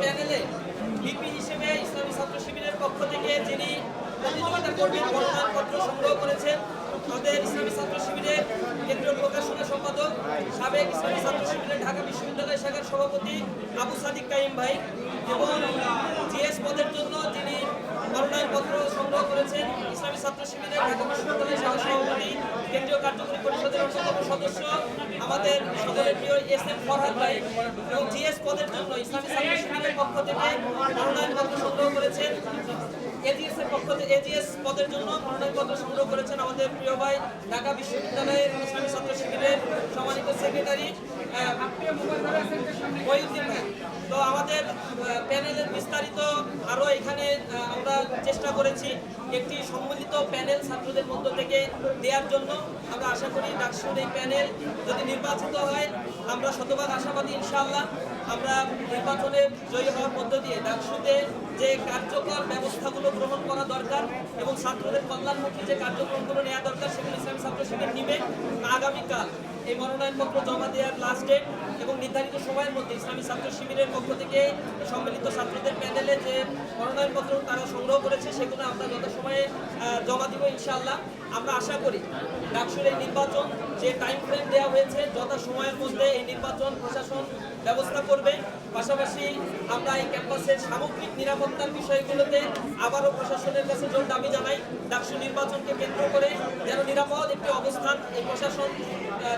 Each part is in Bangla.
প্যানেলে বিপি হিসেবে ইসলামী ছাত্র শিবিরের পক্ষ থেকে যিনি সংগ্রহ করেছেন আমাদের ইসলামী ছাত্র শিবিরের কেন্দ্রীয় প্রকাশনা সম্পাদক, সাবেক ইসলামী ছাত্র শিবিরের ঢাকা বিশ্ববিদ্যালয় শাখার সভাপতি আবু সাদিক কাইম ভাই এবং জিএস পদের জন্য যিনি মনোনয়নপত্র করেছেন ইসলামী ছাত্র শিবিরের ঢাকা বিশ্ববিদ্যালয় শাখার সভাপতি, কেন্দ্রীয় কার্যকরী পরিষদের অন্যতম সদস্য আমাদের সকলের প্রিয় এস এম ফরহাদ ভাই এবং জিএস পদের জন্য ইসলামী ছাত্র শিবিরের পক্ষ থেকে মনোনয়নপত্র সংগ্রহ করেছেন। এজিএস এর পক্ষ থেকে এজিএস পদের জন্য মনোনয়নপত্র সংগ্রহ করেছেন আমাদের প্রিয় ভাই ঢাকা বিশ্ববিদ্যালয়ের ইসলামী ছাত্র শিবিরের সম্মানিত সেক্রেটারি মহিউদ্দিন ভাই। তো আমাদের প্যানেলের বিস্তারিত আরও এখানে আমরা চেষ্টা করেছি একটি সম্মিলিত প্যানেল ছাত্রদের মধ্য থেকে দেওয়ার জন্য। আমরা আশা করি ডাকসুর এই প্যানেল যদি নির্বাচিত হয়, আমরা শতভাগ আশাবাদী ইনশাল্লাহ আমরা নির্বাচনে জয়ী হওয়ার মধ্য দিয়ে ডাকসুতে যে কার্যকর ব্যবস্থাগুলো গ্রহণ করা দরকার এবং ছাত্রদের কল্যাণমুখী যে কার্যক্রমগুলো নেওয়া দরকার, সেগুলো ইসলামী ছাত্র শিবির নিবে। আগামীকাল এই মনোনয়নপত্র জমা দেওয়ার লাস্ট ডেট এবং নির্ধারিত সময়ের মধ্যে ইসলামী ছাত্র শিবিরের পক্ষ থেকে সম্মিলিত ছাত্রদের প্যানেলে যে মনোনয়নপত্র তারা সংগ্রহ করেছে, সেগুলো আমরা যথাসময়ে জমা দিব ইনশাআল্লাহ। আমরা আশা করি ডাকসুর এই নির্বাচন যে টাইম ফ্রেম দেওয়া হয়েছে যথা সময়ের মধ্যে এই নির্বাচন প্রশাসন ব্যবস্থা করবে, পাশাপাশি আমরা এই ক্যাম্পাসের সামগ্রিক নিরাপত্তার বিষয়গুলোতে আবারও প্রশাসনের কাছে জোর দাবি জানাই। ডাকসু নির্বাচনকে কেন্দ্র করে যেন নিরাপদ একটি অবস্থান এই প্রশাসন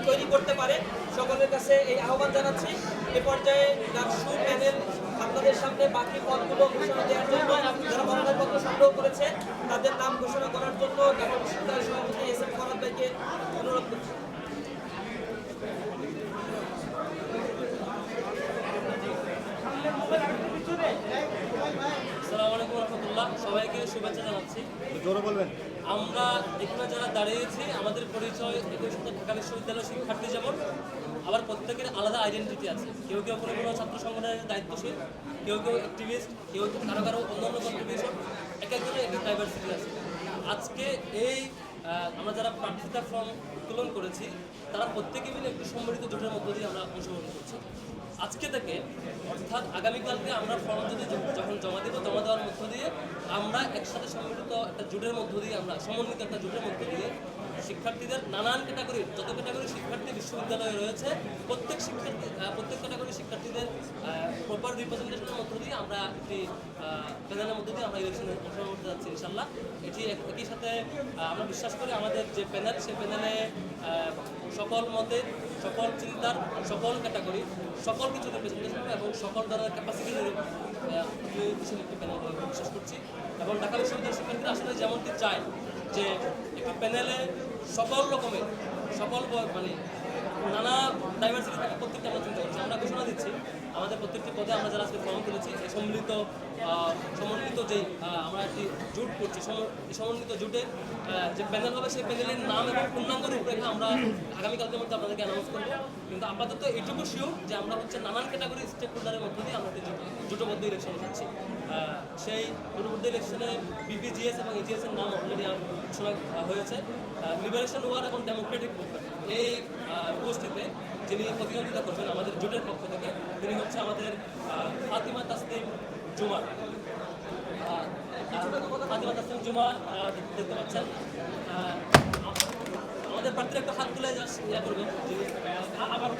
তৈরি করতে পারে। সকলের কাছে এই আহ্বান জানাচ্ছি। এ পর্যায়ে ডাকসু প্যানেল আপনাদের সামনে বাকি পদগুলো ঘোষণা দেওয়ার জন্য যারা মনোনয়নপত্র সংগ্রহ করেছে তাদের নাম ঘোষণা করার জন্য ঢাকা বিশ্ববিদ্যালয়ের সভাপতি এস এম ফরাদ ভাইকে অনুরোধ করছি। আসসালামু আলাইকুম রহমতুল্লাহ সবাইকে শুভেচ্ছা জানাচ্ছি। জোরে বলবেন। আমরা এখানে যারা দাঁড়িয়েছি, আমাদের পরিচয় একই সাথে ঢাকা বিশ্ববিদ্যালয়ের শিক্ষার্থী যেমন, আবার প্রত্যেকের আলাদা আইডেন্টিটি আছে। কেউ কেউ কোনো কোনো ছাত্র সংগঠনের দায়িত্বশীল, কেউ কেউ অ্যাক্টিভিস্ট কেউ কেউ কারও কারও অন্যান্য কন্ট্রিবিউশন এক একজনের এক এক ডাইভার্সিটি আছে। আজকে এই আমরা যারা প্রার্থিতা ফর্ম উত্তোলন করেছি, তারা প্রত্যেকে মিলে একটি সম্মিলিত জোটের মধ্য দিয়ে আমরা অংশগ্রহণ করছি। আজকে থেকে, অর্থাৎ আগামীকালকে আমরা ফর্ম যদি যখন জমা দেবো, জমা দেওয়ার মধ্য দিয়ে আমরা একসাথে সম্মিলিত একটা জোটের মধ্য দিয়ে আমরা, সমন্বিত একটা জোটের মধ্য দিয়ে শিক্ষার্থীদের নানান ক্যাটাগরির যত ক্যাটাগরি শিক্ষার্থী বিশ্ববিদ্যালয়ে রয়েছে, প্রত্যেক শিক্ষার্থী প্রত্যেক ক্যাটাগরি শিক্ষার্থীদের প্রপার রিপ্রেজেন্টেশনের মধ্য দিয়ে আমরা একটি প্যানেলের মধ্য দিয়ে আমরা ইলেকশনে অংশগ্রহণ করতে যাচ্ছি ইনশাল্লাহ এটি এক- একই সাথে আমরা বিশ্বাস করি আমাদের যে প্যানেল সেই প্যানেলে সকল মতের সকল চিন্তার, সকল ক্যাটাগরি সকল কিছু রিপ্রেজেন্টেশন এবং সকল ধরনের ক্যাপাসিটি একটি প্যানেল বিশ্বাস করছি। এবং ঢাকা বিশ্ববিদ্যালয় শিক্ষার্থীরা আসলে যেমনটি চায় যে একটি প্যানেলে সকল রকমের সকল মানে নানা ডাইভার্সিটি থাকে, প্রত্যেকটা আমরা চিন্তা করছি। আমরা ঘোষণা দিচ্ছি, আমাদের প্রত্যেকটি পদে আমরা যারা আজকে ফর্ম তুলেছি, এই সম্মিলিত সমন্বিত যেই আমরা একটি জুট করছি সমন্বিত জোটের যে প্যানেল হবে সেই প্যানেলের নাম এবং পূর্ণাঙ্গ রূপরেখা আমরা আগামীকালকের মধ্যে আপনাদেরকে অ্যানাউন্স করব। কিন্তু আপাতত এইটুকু শিওর যে আমরা হচ্ছে নানান ক্যাটাগরি স্টেক হোল্ডারের মধ্য দিয়ে আমরা জোট- জোটবদ্ধ ইলেকশনে হচ্ছে সেই জোটবদ্ধ ইলেকশনে বিপিজিএস এবং এজিএস এর নাম অলরেডি ঘোষণা হয়েছে। লিবারেশন ওয়ার এবং ডেমোক্রেটিক এই উপস্থিতে যিনি প্রতিদ্বন্দ্বিতা করছেন আমাদের জোটের পক্ষ থেকে তিনি হচ্ছে আমাদের ফাতিমা তাসলিম জুমা। ফাতিমা তাসলিম জুমা দেখতে পাচ্ছেন। আমাদের প্রার্থীরা একটু হাত তুলে ইয়া করবেন আবার।